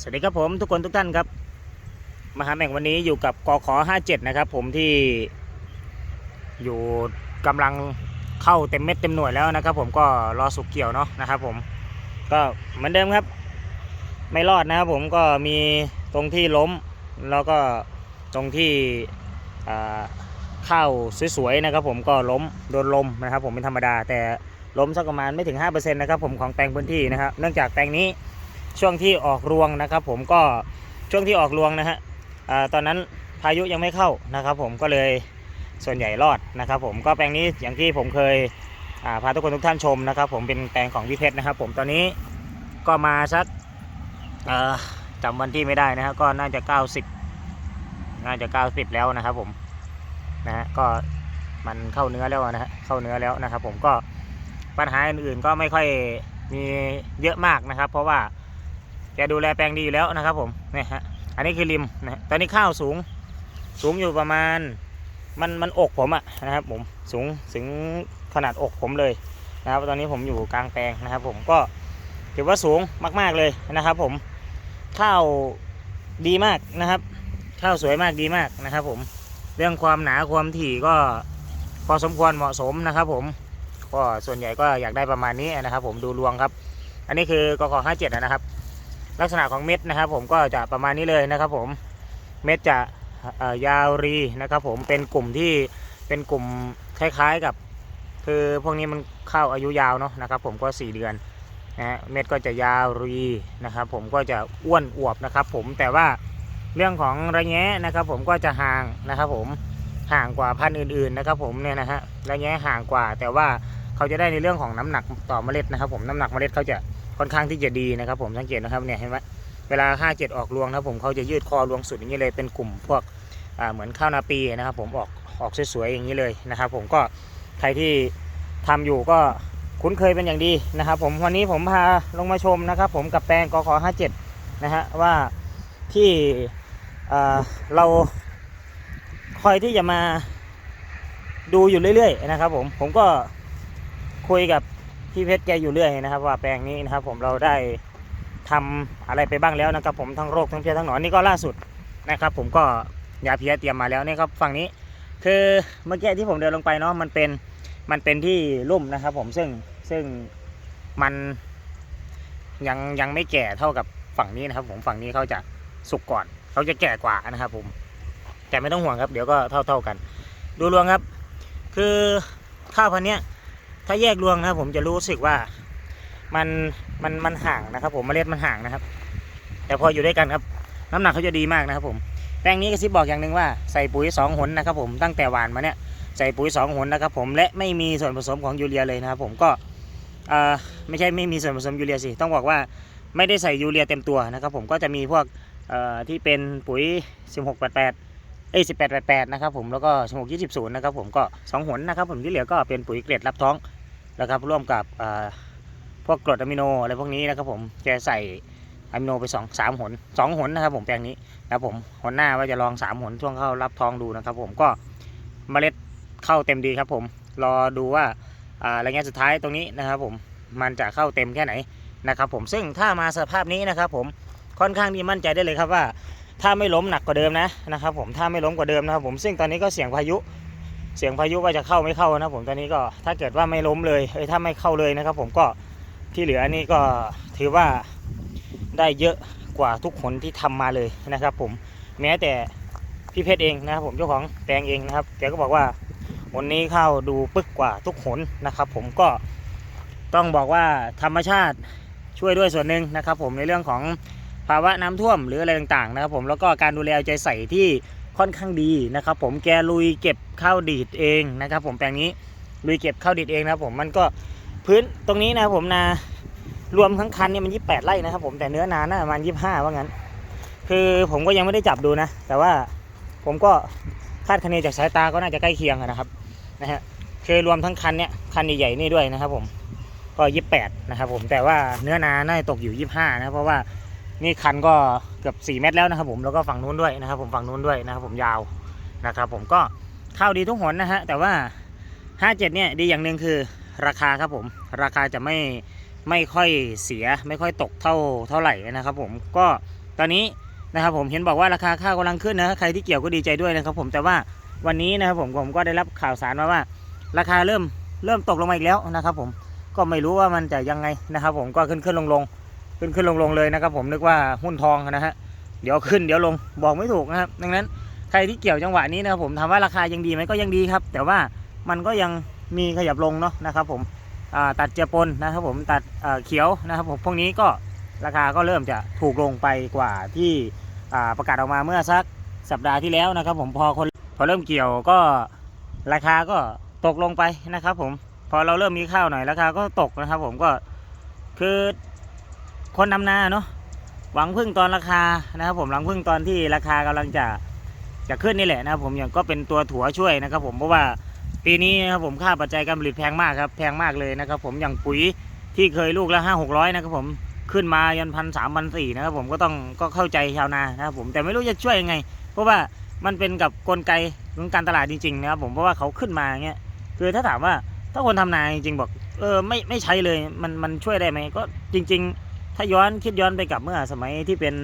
สวัสดีครับผมทุกคนทุกท่านครับมหาแม่งวันนี้อยู่กับกข57 นะครับ ผมที่อยู่กำลังเข้าเต็มเม็ดเต็มหน่วยแล้วนะครับ ผมก็รอสุกเกี่ยวเนาะนะครับ ผมก็เหมือนเดิมครับ ไม่รอดนะครับผมก็มีตรงที่ล้ม แล้วก็ตรงที่อ่าข้าวสวยๆนะครับ ผมก็ล้มโดนลมนะครับ ผมเป็นธรรมดาแต่ล้มสักประมาณไม่ถึง5%นะครับผมของแปลงพื้นที่นะครับ เนื่องจากแปลงนี้ ช่วงที่ออกรวงนะครับ ผมก็ช่วงที่ออกรวงนะฮะตอนนั้นพายุยังไม่เข้านะครับ ผมก็เลยส่วนใหญ่รอดนะครับ ผมก็แปลงนี้อย่างที่ผมเคยาพาทุกคนทุกท่านชมนะครับ ผมเป็นแปลงของพี่เพชรนะครับ ผมตอนนี้ก็มาสักจำวันที่ไม่ได้นะฮะก็น่าจะ 90 น่าจะ 90 แล้วนะครับ ผมนะฮะก็มันเข้าเนื้อแล้วนะฮะเข้าเนื้อแล้วนะครับ ผมก็ปัญหาอื่นๆก็ไม่ค่อยมีเยอะมากนะครับ เพราะว่า แกดูแลแปลงดีอยู่แล้วนะครับผมเนี่ยฮะอันนี้คือริมนะตอนนี้ข้าวสูงสูงอยู่ประมาณมันมันอกผมอะนะครับผมสูงถึงขนาดอกผมเลยนะครับตอนนี้ผมอยู่กลางแปลงนะครับ ผมก็ถือว่าสูงมาก ๆเลยนะครับ ผมข้าวดีมากนะครับ ข้าวสวยมากดีมากนะครับ ผมเรื่องความหนาความถี่ก็พอสมควรเหมาะสมนะครับ ผมก็ส่วนใหญ่ก็อยากได้ประมาณนี้นะครับ ผมดูรวงครับ อันนี้คือกกห้าเจ็ดนะครับ ลักษณะของเม็ดนะครับ ผมก็จะประมาณนี้เลยนะครับ ผมเม็ดจะยาวรีนะครับ ผมเป็นกลุ่มที่เป็นกลุ่มคล้ายๆกับ คือพวกนี้มันเข้าอายุยาวเนาะนะครับ ผมก็ 4 เดือนนะเม็ดก็จะยาวรีนะครับ ผมก็จะอ้วนอวบนะครับ ผมแต่ว่าเรื่องของระแงะนะครับ ผมก็จะห่างนะครับ ผมห่างกว่าพันธุ์อื่นๆนะครับ ผมเนี่ยนะฮะระแงะห่างกว่า แต่ว่าเขาจะได้ในเรื่องของน้ำหนักต่อเมล็ดนะครับ ผมน้ำหนักเมล็ดเขาจะ ค่อนข้างที่จะดีนะครับ ผมสังเกตนะครับเนี่ยเห็นไหมเวลา5 7ออกรวงนะครับผมเขาจะยืดคอรวงสุดอย่างนี้เลยเป็นกลุ่มพวกเหมือนข้าวนาปีนะครับ ผมออกออกสวยๆอย่างนี้เลยนะครับ ผมก็ใครที่ทำอยู่ก็คุ้นเคยเป็นอย่างดีนะครับ ผมวันนี้ผมพาลงมาชมนะครับ ผมกับแปลงกข57นะฮะว่าที่เราคอยที่จะมาดูอยู่เรื่อยๆนะครับ ผมผมก็คุยกับ พี่เพชรแกอยู่เรื่อยนะครับ ว่าแปลงนี้นะครับ ผมเราได้ทำอะไรไปบ้างแล้วนะครับ ผมทั้งโรคทั้งเพี้ยทั้งหนอนนี่ก็ล่าสุดนะครับ ผมก็ยาเพี้ยเตรียมมาแล้วนี่ครับฝั่งนี้คือเมื่อกี้ที่ผมเดินลงไปเนาะมันเป็นมันเป็นที่ลุ่มนะครับ ผมซึ่งซึ่งมันยังยังไม่แก่เท่ากับฝั่งนี้นะครับ ผมฝั่งนี้เขาจะสุกก่อนเขาจะแก่กว่านะครับ ผม แต่ไม่ต้องห่วงครับ เดี๋ยวก็เท่าเท่ากัน ดูรวงครับ คือข้าวพันธุ์เนี้ย ถ้าแยกรวงนะครับผมจะรู้สึกว่ามันมันมันห่างนะครับ ผมเมล็ดมันห่างนะครับ แต่พออยู่ด้วยกันครับ น้ำหนักเขาจะดีมากนะครับ ผมแปลงนี้กระซิบบอกอย่างหนึ่งว่าใส่ปุ๋ยสองหนนะครับ ผมตั้งแต่หวานมาเนี่ยใส่ปุ๋ยสองหนนะครับ ผมและไม่มีส่วนผสมของยูเรียเลยนะครับ ผมก็เอ่อไม่ใช่ไม่มีส่วนผสมยูเรียสิต้องบอกว่าไม่ได้ใส่ยูเรียเต็มตัวนะครับ ผมก็จะมีพวกเอ่อที่เป็นปุ๋ย 1688เอ้ย1888นะครับผมแล้วก็1620นะครับผมก็สองหนนะครับ ผมที่เหลือก็เป็นปุ๋ยเกรดรับท้อง นะครับร่วมกับพวกกรดอะมิโนอะไรพวกนี้นะครับผมแกใส่อะมิโนไปสองสามหนสองหนนะครับผมแปลงนี้นะครับผมหนหน้าว่าจะลองสามหนช่วงเข้ารับทองดูนะครับผมก็เมล็ดเข้าเต็มดีครับผมรอดูว่าอ่าระยะสุดท้ายตรงนี้นะครับผมมันจะเข้าเต็มแค่ไหนนะครับผมซึ่งถ้ามาสภาพนี้นะครับผมค่อนข้างที่มั่นใจได้เลยครับว่า ถ้าไม่ล้มหนักกว่าเดิมนะนะครับผมถ้าไม่ล้มกว่าเดิมนะครับผมซึ่งตอนนี้ก็เสี่ยงพายุ เสียงพายุว่าจะเข้าไม่เข้านะผมตอนนี้ก็ถ้าเกิดว่าไม่ล้มเลยเอ้ยถ้าไม่เข้าเลยนะครับ ผมก็ที่เหลือนี่ก็ถือว่าได้เยอะกว่าทุกคนที่ทำมาเลยนะครับ ผมแม้แต่พี่เพชรเองนะครับผมเจ้าของแปลงเองนะครับแกก็บอกว่าวันนี้เข้าดูปึกกว่าทุกคนนะครับ ผมก็ต้องบอกว่าธรรมชาติช่วยด้วยส่วนหนึ่งนะครับ ผมในเรื่องของภาวะน้ำท่วมหรืออะไรต่างๆนะครับ ผมแล้วก็การดูแลเอาใจใส่ที่ ค่อนข้างดีนะครับผมแกลุยเก็บข้าวดีดเองนะครับ ผมแปลงนี้ลุยเก็บข้าวดีดเองนะครับผมมันก็พื้นตรงนี้นะครับผมนารวมทั้งคันเนี่ยมัน 28 ไร่นะครับผมแต่เนื้อนาน่าประมาณ 25 ว่างั้น คือผมก็ยังไม่ได้จับดูนะ แต่ว่าผมก็คาดคะเนจากสายตาก็น่าจะใกล้เคียงนะครับนะฮะคือรวมทั้งคันเนี่ยคันใหญ่ๆนี่ด้วยนะครับผมก็ 28 นะครับผมแต่ว่าเนื้อนาน่าจะตกอยู่ 25 นะเพราะว่านี่คันก็ กือบ4เมตรแล้วนะครับผมแล้วก็ฝั่งนู้นด้วยนะครับผมฝั่งนู้นด้วยนะครับผมยาวนะครับผมก็เข้าดีทุกหนนะฮะแต่ว่า 57 เนี่ยดีอย่างหนึ่งคือราคาครับผมราคาจะไม่ไม่ค่อยเสียไม่ค่อยตกเท่าเท่าไหร่นะครับผมก็ตอนนี้นะครับผมเห็นบอกว่าราคาข้าวกำลังขึ้นนะใครที่เกี่ยวก็ดีใจด้วยนะครับผมแต่ว่าวันนี้นะครับผมผมก็ได้รับข่าวสารมาว่า ราคาเริ่มเริ่มตกลงมาอีกแล้วนะครับผมก็ไม่รู้ว่ามันจะยังไงนะครับผมก็ขึ้นขึ้นลงลง ขึ้นขึ้นลงลงเลยนะครับ ผมนึกว่าหุ้นทองนะฮะเดี๋ยวขึ้นเดี๋ยวลงบอกไม่ถูกนะครับ ดังนั้นใครที่เกี่ยวจังหวะนี้นะครับผมถามว่าราคายังดีไหมก็ยังดีครับ แต่ว่ามันก็ยังมีขยับลงเนาะนะครับ ผมตัดเจียปนนะครับ ผมตัดเเขียวนะครับผมพวกนี้ก็ราคาก็เริ่มจะถูกลงไปกว่าที่ประกาศออกมาเมื่อสักสัปดาห์ที่แล้วนะครับ ผมพอคนพอเริ่มเกี่ยวก็ราคาก็ตกลงไปนะครับ ผมพอเราเริ่มมีข้าวหน่อยราคาก็ตกนะครับ ผมก็คือ คนนำนาเนาะหวังพึ่งตอนราคานะครับผมหวังพึ่งตอนที่ราคากำลังจะจะขึ้นนี่แหละนะครับผมอย่างก็เป็นตัวถั่วช่วยนะครับ ผมเพราะว่าปีนี้นะครับผมค่าปัจจัยการผลิตแพงมากครับแพงมากเลยนะครับ ผมอย่างปุ๋ยที่เคยลูกละห้าหกร้อยนะครับผมขึ้นมายันพันสามพันสี่นะครับผมก็ต้องก็เข้าใจชาวนานะครับผมแต่ไม่รู้จะช่วยยังไง เพราะว่ามันเป็นกับกลไกของการตลาดจริงๆนะครับผมเพราะว่าเขาขึ้นมาเงี้ยคือถ้าถามว่าถ้าคนทำนาจริงๆบอกเออไม่ไม่ใช้เลยมันมันช่วยได้ไหมก็จริง ๆ ถ้าย้อนคิดย้อนไปกับเมื่อสมัยที่เป็น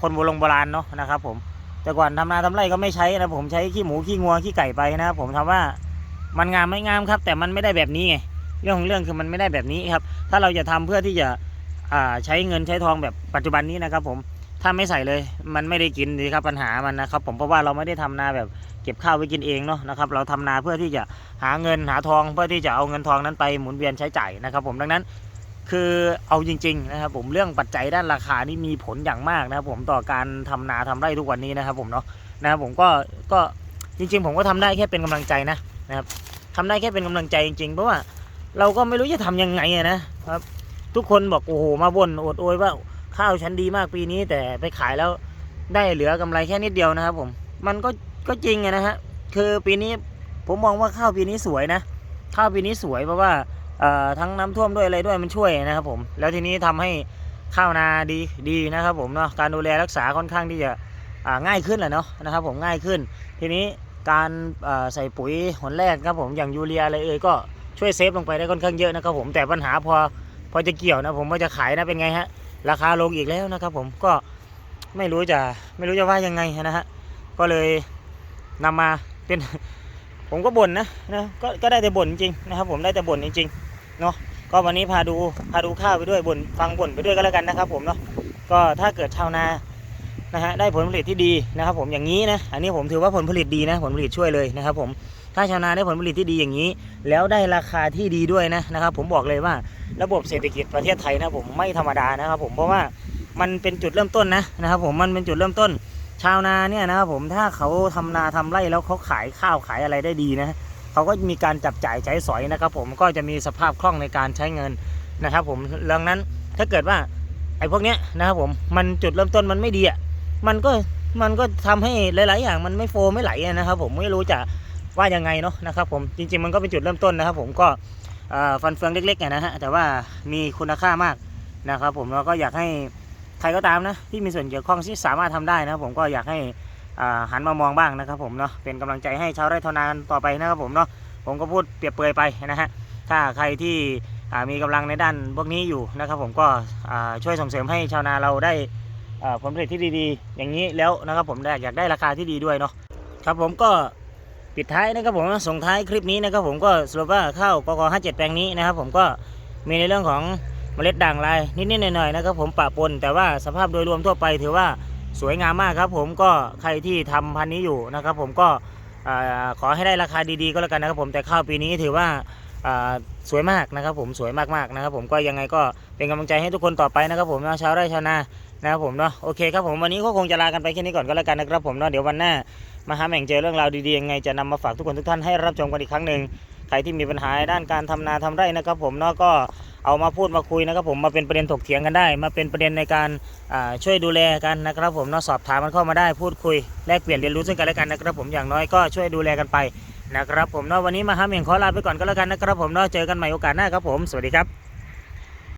คนโบราณโบราณเนาะนะครับ ผมแต่ก่อนทำนาทำไรก็ไม่ใช้นะผมใช้ขี้หมูขี้งัวขี้ไก่ไปนะครับผมถามว่ามันงามไม่งามครับ แต่มันไม่ได้แบบนี้ไงเรื่องของเรื่องคือมันไม่ได้แบบนี้ครับ ถ้าเราจะทำเพื่อที่จะใช้เงินใช้ทองแบบปัจจุบันนี้นะครับ ผมถ้าไม่ใส่เลย มันไม่ได้กินดีครับปัญหามันนะครับ ผมเพราะว่าเราไม่ได้ทำนาแบบเก็บข้าวไว้กินเองเนาะนะครับ เราทำนาเพื่อที่จะหาเงินหาทองเพื่อที่จะเอาเงินทองนั้นไปหมุนเวียนใช้จ่ายนะครับ ผมดังนั้น คือเอาจริงๆนะครับผมเรื่องปัจจัยด้านราคานี่มีผลอย่างมากนะครับผมต่อการทำนาทำไร่ทุกวันนี้นะครับผมเนาะนะครับผมก็ก็จริง ๆ ผมก็ทำได้แค่เป็นกำลังใจนะนะครับทำได้แค่เป็นกำลังใจจริงๆ เพราะว่าเราก็ไม่รู้จะทำยังไงนะครับ ทุกคนบอกโอ้โหมาบ่นโอดโอยว่าข้าวฉันดีมากปีนี้ แต่ไปขายแล้วได้เหลือกำไรแค่นิดเดียวนะครับผมมันก็ก็จริงนะฮะคือปีนี้ผมมองว่าข้าวปีนี้สวยนะ ข้าวปีนี้สวยเพราะว่า ทั้งน้ำท่วมด้วยอะไรด้วยมันช่วยนะครับผมแล้วทีนี้ทำให้ข้าวนาดีดีนะครับผมเนาะการดูแลรักษาค่อนข้างที่จะง่ายขึ้นแหละเนาะนะครับผมง่ายขึ้น ทีนี้การใส่ปุ๋ยหนแรกครับผมอย่างยูเรียอะไรเอ่ยก็ช่วยเซฟลงไปได้ค่อนข้างเยอะนะครับผมแต่ปัญหาพอพอจะเกี่ยวนะผมว่าจะขายนะเป็นไงฮะราคาลงอีกแล้วนะครับผมก็ไม่รู้จะไม่รู้จะว่ายังไงนะฮะก็เลยนำมาเป็นผมก็บ่นนะนะก็ก็ได้แต่บ่นจริงนะครับผมได้แต่บ่นจริงๆ เนาะก็วันนี้พาดูพาดูข้าวไปด้วยบนฟังบ่นไปด้วยก็แล้วกันนะครับ ผมเนาะก็ถ้าเกิดชาวนานะฮะได้ผลผลิตที่ดีนะครับ ผมอย่างนี้นะอันนี้ผมถือว่าผลผลิตดีนะ ผลผลิตช่วยเลยนะครับ ผมถ้าชาวนาได้ผลผลิตที่ดีอย่างนี้ แล้วได้ราคาที่ดีด้วยนะนะครับ ผมบอกเลยว่าระบบเศรษฐกิจประเทศไทยนะผมไม่ธรรมดานะครับ ผมเพราะว่ามันเป็นจุดเริ่มต้นนะนะครับ ผมมันเป็นจุดเริ่มต้น ชาวนาเนี่ยนะครับผมถ้าเขาทำนาทำไร่แล้วเขาขายข้าวขายอะไรได้ดีนะ เขาก็มีการจับจ่ายใช้สอยนะครับผมก็จะมีสภาพคล่องในการใช้เงินนะครับผมดังนั้นถ้าเกิดว่าไอ้พวกเนี้ยนะครับผมมันจุดเริ่มต้นมันไม่ดีอะมันก็มันก็ทำให้หลาย ๆ อย่างมันไม่โฟไม่ไหลนะครับ ผมไม่รู้จะว่ายังไงเนาะนะครับผมจริง ๆ มันก็เป็นจุดเริ่มต้นนะครับ ผมก็ฟันเฟืองเล็กๆนะฮะแต่ว่ามีคุณค่ามากนะครับ ผมแล้วก็อยากให้ใครก็ตามนะที่มีส่วนเกี่ยวข้องที่สามารถทำได้นะครับผมก็อยากให้ หันมามองบ้างนะครับผมเนาะเป็นกำลังใจให้ชาวไร่ชานากันต่อไปนะครับผมเนาะผมก็พูดเปรียบเปรยไปนะฮะถ้าใครที่มีกำลังในด้านพวกนี้อยู่นะครับผมก็ช่วยส่งเสริมให้ชาวนาเราได้ผลผลิตที่ดีๆ อย่างนี้แล้วนะครับผมได้อยากได้ราคาที่ดีด้วยเนาะครับผมก็ปิดท้ายนะครับผมส่งท้ายคลิปนี้นะครับผมก็สรุปว่าข้าวกก57 แปลงนี้นะครับผมก็มีในเรื่องของเมล็ดด่างลายนิดๆหน่อยๆนะครับผมปะปนแต่ว่าสภาพโดยรวมทั่วไปถือว่า สวยงามมากครับผมก็ใครที่ทำพันธุ์นี้อยู่นะครับ ผมก็ขอให้ได้ราคาดีๆก็แล้วกันนะครับผมแต่ข้าวปีนี้ถือว่าสวยมากนะครับ ผมสวยมากๆนะครับ ผมก็ยังไงก็เป็นกำลังใจให้ทุกคนต่อไปนะครับ ผมนะชาวไร่ชาวนานะครับผมเนาะโอเคครับผมวันนี้ก็คงจะลากันไปแค่นี้ก่อนก็แล้วกันนะครับผมเนาะเดี๋ยววันหน้ามาหาแหม่งเจอเรื่องราวดีๆยังไงจะนำมาฝากทุกคนทุกท่านให้รับชมกันอีกครั้งหนึ่ง ครที่มีปัญหาด้านการทำนาทำไร่นะครับ ผมเนาะก็เอามาพูดมาคุยนะครับ ผมมาเป็นประเด็นถกเถียงกันได้ มาเป็นประเด็นในการช่วยดูแลกันนะครับ ผมเนาะสอบถามมันเข้ามาได้พูดคุยแลกเปลี่ยนเรียนรู้ซึ่งกันและกันนะครับ ผมอย่างน้อยก็ช่วยดูแลกันไปนะครับ ผมเนาะวันนี้มาฮาเมงขอลาไปก่อนก็แล้วกันนะครับ ผมเนาะเจอกันใหม่โอกาสหน้าครับผมสวัสดีครับ